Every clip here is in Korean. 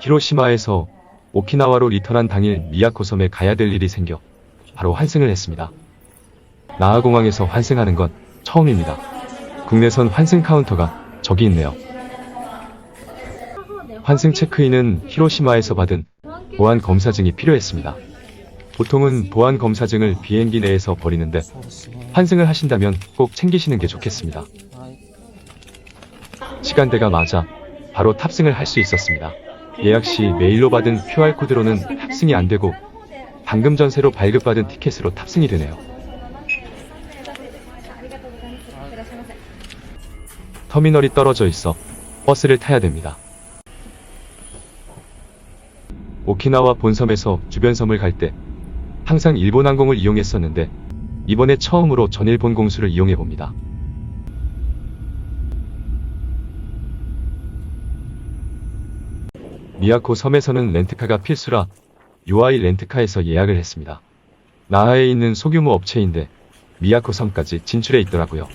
히로시마에서 오키나와로 리턴한 당일 미야코 섬에 가야 될 일이 생겨 바로 환승을 했습니다. 나하공항에서 환승하는 건 처음입니다. 국내선 환승 카운터가 저기 있네요. 환승 체크인은 히로시마에서 받은 보안 검사증이 필요했습니다. 보통은 보안 검사증을 비행기 내에서 버리는데 환승을 하신다면 꼭 챙기시는 게 좋겠습니다. 시간대가 맞아 바로 탑승을 할 수 있었습니다. 예약 시 메일로 받은 QR코드로는 탑승이 안 되고 방금 전세로 발급받은 티켓으로 탑승이 되네요. 터미널이 떨어져 있어 버스를 타야 됩니다. 오키나와 본섬에서 주변 섬을 갈 때 항상 일본 항공을 이용했었는데 이번에 처음으로 전일본 공수를 이용해 봅니다. 미야코 섬에서는 렌트카가 필수라 UI 렌트카에서 예약을 했습니다. 나하에 있는 소규모 업체인데 미야코 섬까지 진출해 있더라고요.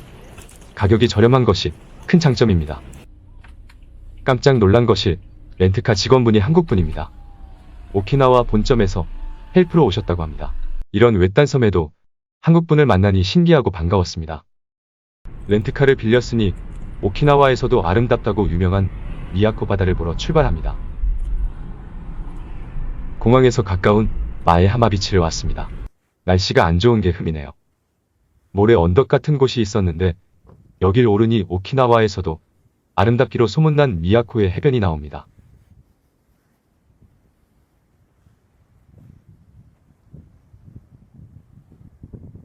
가격이 저렴한 것이 큰 장점입니다. 깜짝 놀란 것이 렌트카 직원분이 한국분입니다. 오키나와 본점에서 헬프로 오셨다고 합니다. 이런 외딴 섬에도 한국분을 만나니 신기하고 반가웠습니다. 렌트카를 빌렸으니 오키나와에서도 아름답다고 유명한 미야코 바다를 보러 출발합니다. 공항에서 가까운 마에 하마비치를 왔습니다. 날씨가 안 좋은 게 흠이네요. 모래 언덕 같은 곳이 있었는데 여길 오르니 오키나와에서도 아름답기로 소문난 미야코의 해변이 나옵니다.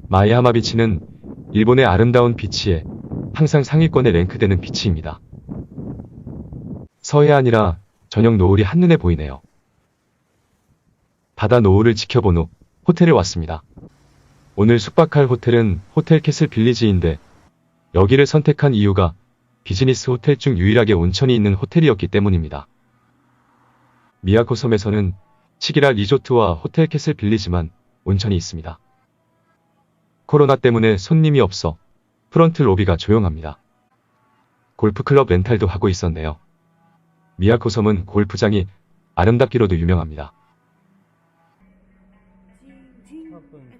마이하마 비치는 일본의 아름다운 비치에 항상 상위권에 랭크되는 비치입니다. 서해안이라 저녁 노을이 한눈에 보이네요. 바다 노을을 지켜본 후 호텔에 왔습니다. 오늘 숙박할 호텔은 호텔 캐슬 빌리지인데 여기를 선택한 이유가 비즈니스 호텔 중 유일하게 온천이 있는 호텔이었기 때문입니다. 미야코 섬에서는 치기라 리조트와 호텔 캐슬 빌리지만 온천이 있습니다. 코로나 때문에 손님이 없어 프런트 로비가 조용합니다. 골프클럽 렌탈도 하고 있었네요. 미야코 섬은 골프장이 아름답기로도 유명합니다. 多分「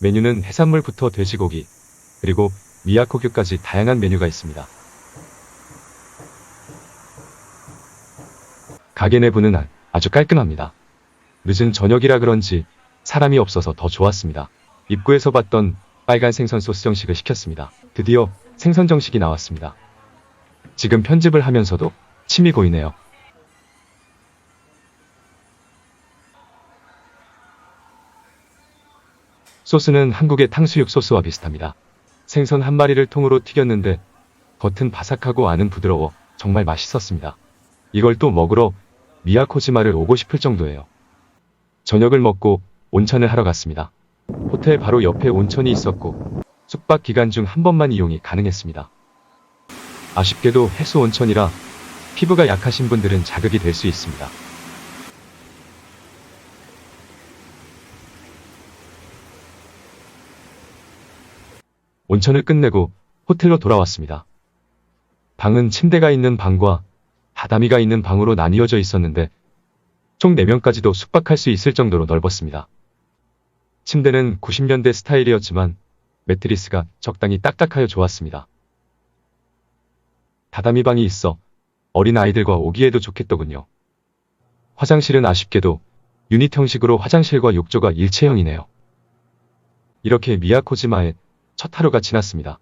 메뉴는 해산물부터 돼지고기, 그리고 미야코규까지 다양한 메뉴가 있습니다. 가게 내부는 아- 아주 깔끔합니다. 늦은 저녁이라 그런지 사람이 없어서 더 좋았습니다. 입구에서 봤던 빨간 생선 소스 정식을 시켰습니다. 드디어 생선 정식이 나왔습니다. 지금 편집을 하면서도 침이 고이네요. 소스는 한국의 탕수육 소스와 비슷합니다. 생선 한 마리를 통으로 튀겼는데 겉은 바삭하고 안은 부드러워 정말 맛있었습니다. 이걸 또 먹으러 미야코지마를 오고 싶을 정도예요. 저녁을 먹고 온천을 하러 갔습니다. 호텔 바로 옆에 온천이 있었고 숙박 기간 중 한 번만 이용이 가능했습니다. 아쉽게도 해수 온천이라 피부가 약하신 분들은 자극이 될 수 있습니다. 온천을 끝내고 호텔로 돌아왔습니다. 방은 침대가 있는 방과 다다미가 있는 방으로 나뉘어져 있었는데 총 4명까지도 숙박할 수 있을 정도로 넓었습니다. 침대는 90년대 스타일이었지만 매트리스가 적당히 딱딱하여 좋았습니다. 다다미 방이 있어 어린 아이들과 오기에도 좋겠더군요. 화장실은 아쉽게도 유닛 형식으로 화장실과 욕조가 일체형이네요. 이렇게 미야코지마의 첫 하루가 지났습니다.